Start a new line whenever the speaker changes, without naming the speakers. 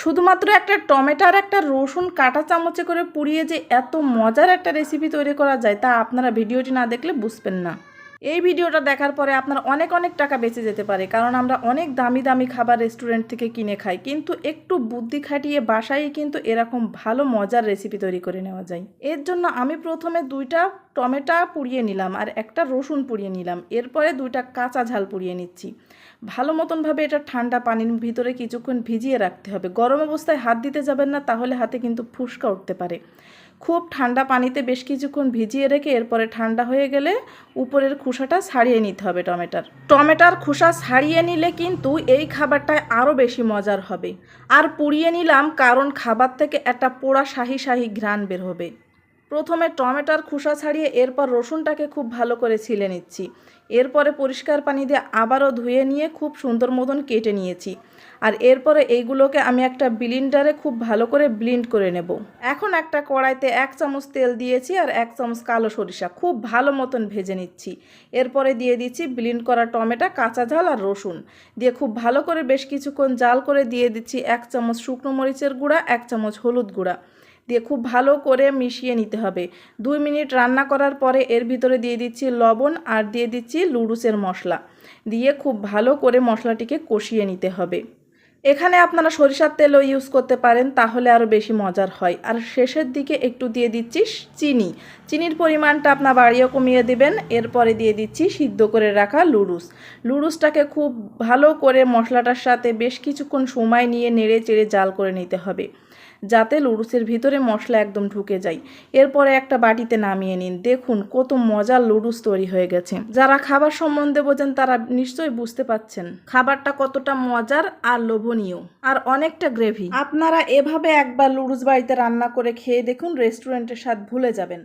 শুধুমাত্র একটা টমেটো আর একটা রসুন কাটা চামচে করে পুড়িয়ে যে এত মজার একটা রেসিপি তৈরি করা যায় তা আপনারা ভিডিওটি না দেখলে বুঝবেন না। এই ভিডিওটা দেখার পরে আপনার অনেক অনেক টাকা বেঁচে যেতে পারে, কারণ আমরা অনেক দামি দামি খাবার রেস্টুরেন্ট থেকে কিনে খাই, কিন্তু একটু বুদ্ধি খাটিয়ে বাসায় কিন্তু এরকম ভালো মজার রেসিপি তৈরি করে নেওয়া যায়। এর জন্য আমি প্রথমে দুইটা টমেটো পুড়িয়ে নিলাম আর একটা রসুন পুড়িয়ে নিলাম। এরপরে দুইটা কাঁচা ঝাল পুড়িয়ে নিচ্ছি। ভালো মতনভাবে এটা ঠান্ডা পানির ভিতরে কিছুক্ষণ ভিজিয়ে রাখতে হবে। গরম অবস্থায় হাত দিতে যাবেন না, তাহলে হাতে কিন্তু ফুসকা উঠতে পারে। খুব ঠান্ডা পানিতে বেশ কিছুক্ষণ ভিজিয়ে রেখে এরপরে ঠান্ডা হয়ে গেলে উপরের খোসাটা ছাড়িয়ে নিতে হবে টমেটার। টমেটার খোসা ছাড়িয়ে নিলে কিন্তু এই খাবারটায় আরও বেশি মজার হবে। আর পুড়িয়ে নিলাম কারণ খাবার থেকে একটা পোড়া শাহি শাহি ঘ্রাণ বের হবে। প্রথমে টমেটোর খোসা ছাড়িয়ে এরপর রসুনটাকে খুব ভালো করে ছিলে নিচ্ছি। এরপরে পরিষ্কার পানি দিয়ে আবারও ধুয়ে নিয়ে খুব সুন্দর মতন কেটে নিয়েছি। আর এরপরে এইগুলোকে আমি একটা ব্লিন্ডারে খুব ভালো করে ব্লিন্ড করে নেব। এখন একটা কড়াইতে এক চামচ তেল দিয়েছি আর এক চামচ কালো সরিষা খুব ভালো মতন ভেজে নিচ্ছি। এরপরে দিয়ে দিচ্ছি ব্লিন্ড করা টমেটো, কাঁচা ঝাল আর রসুন। দিয়ে খুব ভালো করে বেশ কিছুক্ষণ জাল করে দিয়ে দিচ্ছি এক চামচ শুকনো মরিচের গুঁড়া, এক চামচ হলুদ গুঁড়া। দিয়ে খুব ভালো করে মিশিয়ে নিতে হবে। দুই মিনিট রান্না করার পরে এর ভিতরে দিয়ে দিচ্ছি লবণ আর দিয়ে দিচ্ছি লুডুসের মশলা। দিয়ে খুব ভালো করে মশলাটিকে কষিয়ে নিতে হবে। এখানে আপনারা সরিষার তেলও ইউজ করতে পারেন, তাহলে আরও বেশি মজার হয়। আর শেষের দিকে একটু দিয়ে দিচ্ছি চিনি। চিনির পরিমাণটা আপনার বাড়িও কমিয়ে দেবেন, এরপরে দিয়ে দিচ্ছি সিদ্ধ করে রাখা লুডুস লুডুসটাকে খুব ভালো করে মশলাটার সাথে বেশ কিছুক্ষণ সময় নিয়ে নেড়ে চেড়ে জাল করে নিতে হবে, যাতে লুডুসের ভিতরে মশলা একদম ঢুকে যায়। এরপরে একটা বাটিতে নামিয়ে নিন। দেখুন কত মজার লুডুস তৈরি হয়ে গেছে। যারা খাবার সম্বন্ধে বোঝেন তারা নিশ্চয়ই বুঝতে পাচ্ছেন। খাবারটা কতটা মজার আর লোভনীয় আর অনেকটা গ্রেভি। আপনারা এভাবে একবার লুডুস বাড়িতে রান্না করে খেয়ে দেখুন, রেস্টুরেন্টের স্বাদ ভুলে যাবেন।